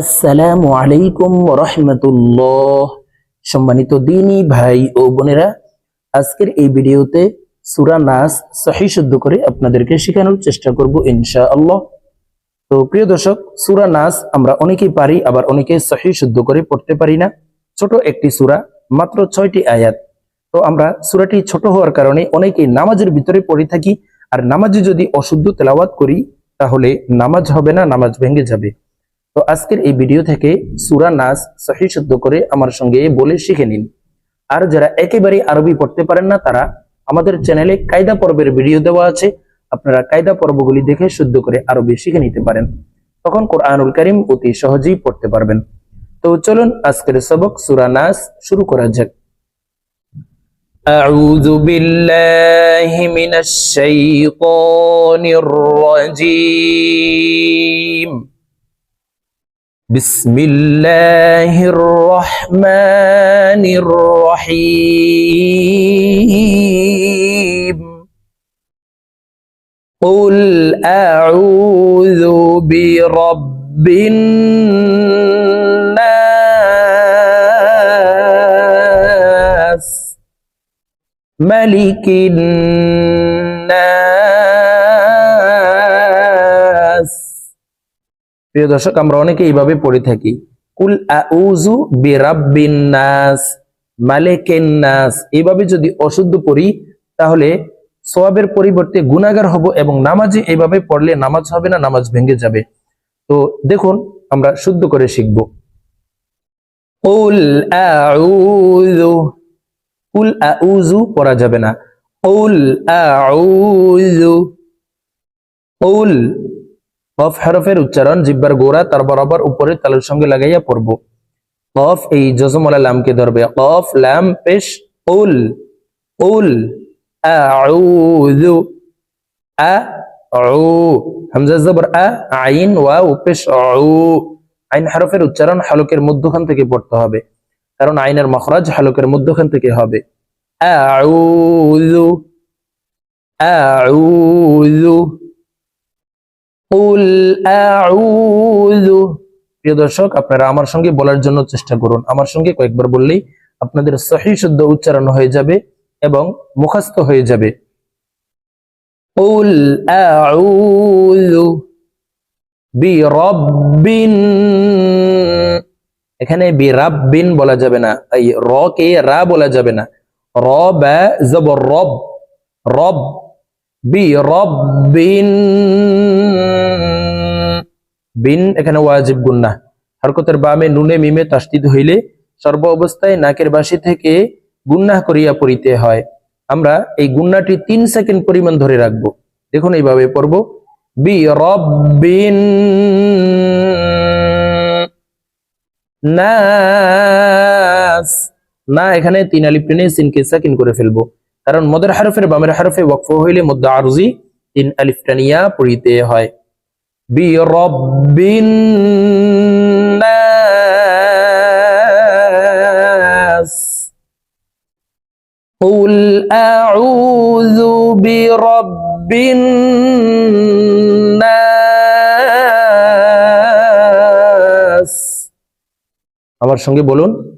আসসালামু আলাইকুম রহমতুল্লাহ সম্মানিত দিনী ভাই ও বোনেরা, আজকের এই ভিডিওতে সুরা নাস সহি শুদ্ধ করে আপনাদেরকে শেখানোর চেষ্টা করব ইনশা আল্লাহ তো প্রিয় দর্শক, সুরা নাস আমরা অনেকেই পারি, আবার অনেকে সহি শুদ্ধ করে পড়তে পারি না। ছোট একটি সুরা, মাত্র ছয়টি আয়াত। তো আমরা সুরাটি ছোট হওয়ার কারণে অনেকেই নামাজের ভিতরে পড়ে থাকি, আর নামাজে যদি অশুদ্ধ তেলাওয়াত করি, তাহলে নামাজ হবে না, নামাজ ভেঙে যাবে। তো আজকের এই ভিডিও থেকে সুরা নাস সহি শুদ্ধ করে আমার সঙ্গে বলে শিখে নিন আর যারা একেবারে আরবি পড়তে পারেন না তারা আমাদের চ্যানেলে কায়দা পর্বের ভিডিও দেওয়া আছে আপনারা কায়দা পর্বগুলি দেখে শুদ্ধ করে আরবি শিখে নিতে পারেন তখন কোরআনুল করিম অতি সহজেই পড়তে পারবেন তো চলুন আজকের সবক সুরা নাস শুরু করা যাক أعوذ بالله من الشيطان الرجيم بسم الله الرحمن الرحيم قل أعوذ برب الناس ملك الناس প্রিয় দর্শক, আমরা অনেকে এইভাবে পড়ে থাকি। কুল আউযু বিরাব্বিন নাস, মালিকিন নাস। এইভাবে যদি অশুদ্ধ পড়ি, তাহলে সওয়াবের পরিবর্তে গুনাহগার হব এবং নামাজে এইভাবে পড়লে নামাজ হবে না, নামাজ ভেঙে যাবে। তো দেখুন, আমরা শুদ্ধ করে শিখব। কুল আউযু কুল আউযু পড়া যাবে না। কুল আউযু, কুল কফ হরফের উচ্চারণ, জিব্বার গোড়া, তার বরাবর উপরে তালের সঙ্গে লাগাইয়া পড়ব। কফ, এই জজমলা লামকে ধরবে। কফ, লাম, পেশ, উল উল আ আ উচ্চারণ হালকের মধ্যখান থেকে পড়তে হবে। কারণ আইনের মখরাজ হালকের মধ্যখান থেকে হবে। আউযু আউযু। প্রিয় দর্শক, আপনারা আমার সঙ্গে বলার জন্য চেষ্টা করুন। আমার সঙ্গে কয়েকবার বললেই আপনাদের সহি শুদ্ধ উচ্চারণ হয়ে যাবে এবং মুখস্থ হয়ে যাবে। কুল আউযু বিরাব্বিন এখানে বিরাব্বিন বলা যাবে না। এই র কে রা বলা যাবে না। র বা জবর রব। রব বিরব্বিন বিন, এখানে ওয়াজিব গুন্না। হরকতের বামে নুনে মিমে তাস্তিদ হইলে সর্ব অবস্থায় নাকের বাসি থেকে গুন্না করিয়া পড়িতে হয়। আমরা এই গুন্নাটি তিন সেকেন্ড পরিমাণ ধরে রাখব। দেখুন এইভাবে পড়ব। বি রব্বিন না, এখানে তিন আলিফ টেনে সিনকে সাকিন করে ফেলব। কারণ মদের হারফের বামের হারফে ওয়াকফ হইলে মধ্য আরজি তিন আলিফ টানিয়া পড়িতে হয়। বি রব্বিন নাস قل أعوذ برب الناس আমার সঙ্গে বলুন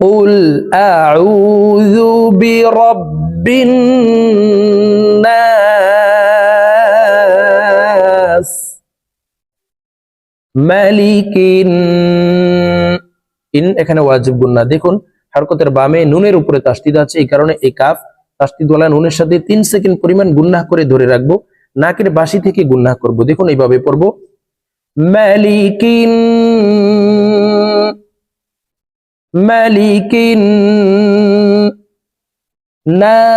قل أعوذ برب الناس মালিকিন। ইন এখানে ওয়াজিব গুন্না দেখুন, হরকতের বামে নুনের উপরে তাস্তিদ আছে, এই কারণে এই কাফ তাস্তিদওয়ালা নুনের সাথে তিন সেকেন্ড পরিমাণ গুন্না করে ধরে রাখব, নাকের বাসি থেকে গুন্না করব। দেখুন, এইভাবে পড়ব। মালিকিন। মালিকিন। নাস।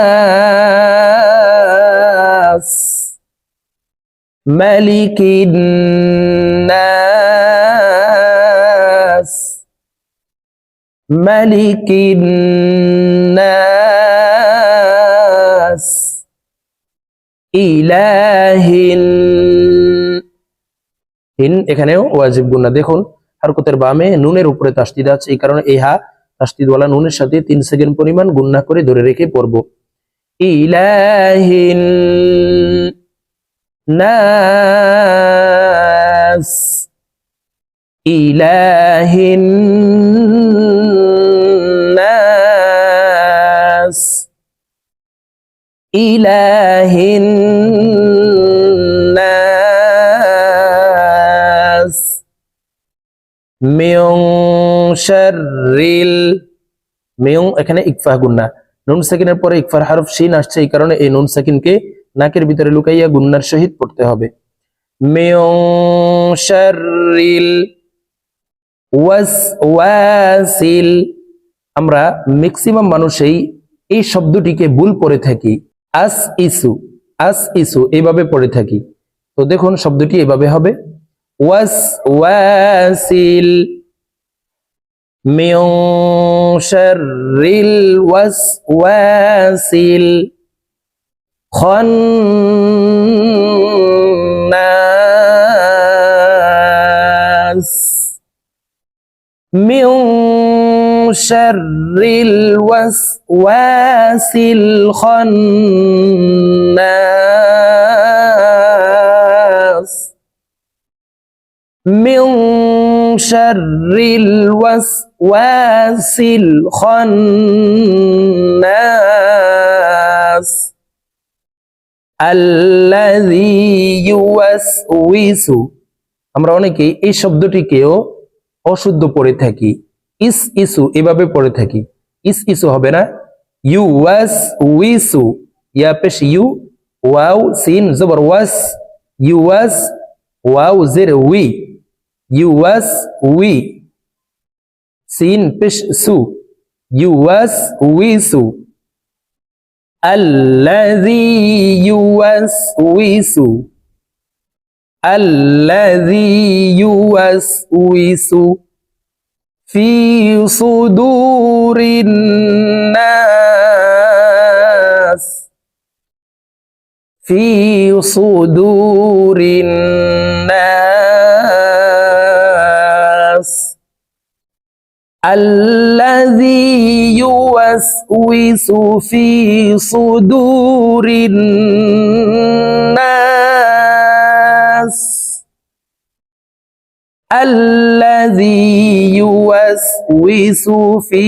মালিকিন। ملك الناس إله হিন এখানেও ওয়াজিব গুন্না দেখুন হারকতের বামে নুনের উপরে তাস্তিদ আছে এই কারণে এই হা তাস্তিদওয়ালা নুনের সাথে তিন সেকেন্ড পরিমাণ গুন্না করে ধরে রেখে পড়বো ইলাহিন নাস إله إله الناس من شر ال মিয়ং এখানে ইকফা গুন্না নুন সাকিনের পরে ইকফার হারফ শিন আসছে এই কারণে এই নুন সাকিনকে নাকের ভিতরে লুকাইয়া গুন্নার সহিত পড়তে হবে মিয়ং শাররিল ওয়াসওয়াসিল আমরা ম্যাক্সিমাম মানুষই এই শব্দটিকে ভুল পড়ে থাকি আস ইসু আস ইসু, এইভাবে পড়ে থাকি। তো দেখুন শব্দটি এভাবে হবে। ওয়াস, ওয়াসিল, মিউ ওয়াস, ওয়াসিল খন্নাস মিউ شر الوسواس الخناس من شر الوسواس الخناس الذي يوسوس আমরা অনেকেই এই শব্দটিকেও অশুদ্ধ পড়ে থাকি ইস ইসু এভাবে পড়ে থাকি ইস ইসু হবে না ইউ ওয়াস উইসু ইয়া পেশ ইউ ওয়াও সিন জবর ওয়াস you was wow there we you was we seen pass so you ওয়াস উইসু الذي يوسوس الذي يوسوس في صدور الناس. في صدور الناس. الذي يوسوس في صدور الناس. يوسوس في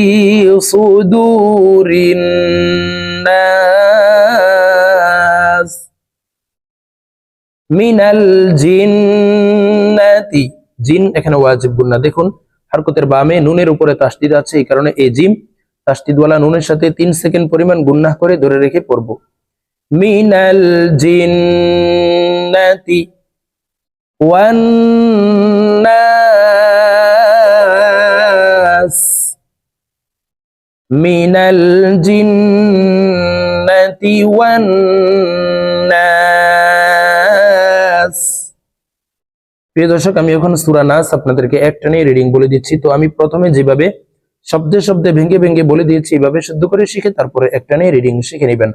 صدور الناس من الجنة জিন এখানে ওয়াজিব গুন্না দেখুন হারকতের বামে নুনের উপরে তাসদিদ আছে এই কারণে এই জিম তাসদিদওয়ালা নুনের সাথে তিন সেকেন্ড পরিমাণ গুন্নাহ করে ধরে রেখে পড়ব মিনাল জিন্নাতি ওয়ান মিনাল জিন্নাতি ওয়ান প্রিয় দর্শক, আমি এখন সুরা নাস আপনাদেরকে একটা নিয়ে রিডিং বলে দিচ্ছি। তো আমি প্রথমে যেভাবে শব্দে শব্দে ভেঙে ভেঙে বলে দিয়েছি, এভাবে শুদ্ধ করে শিখে তারপরে একটা নিয়ে রিডিং শিখে নেবেন।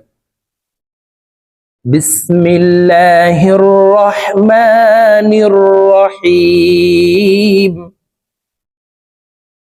বিসমিল্লাহির রহমানির রহিম।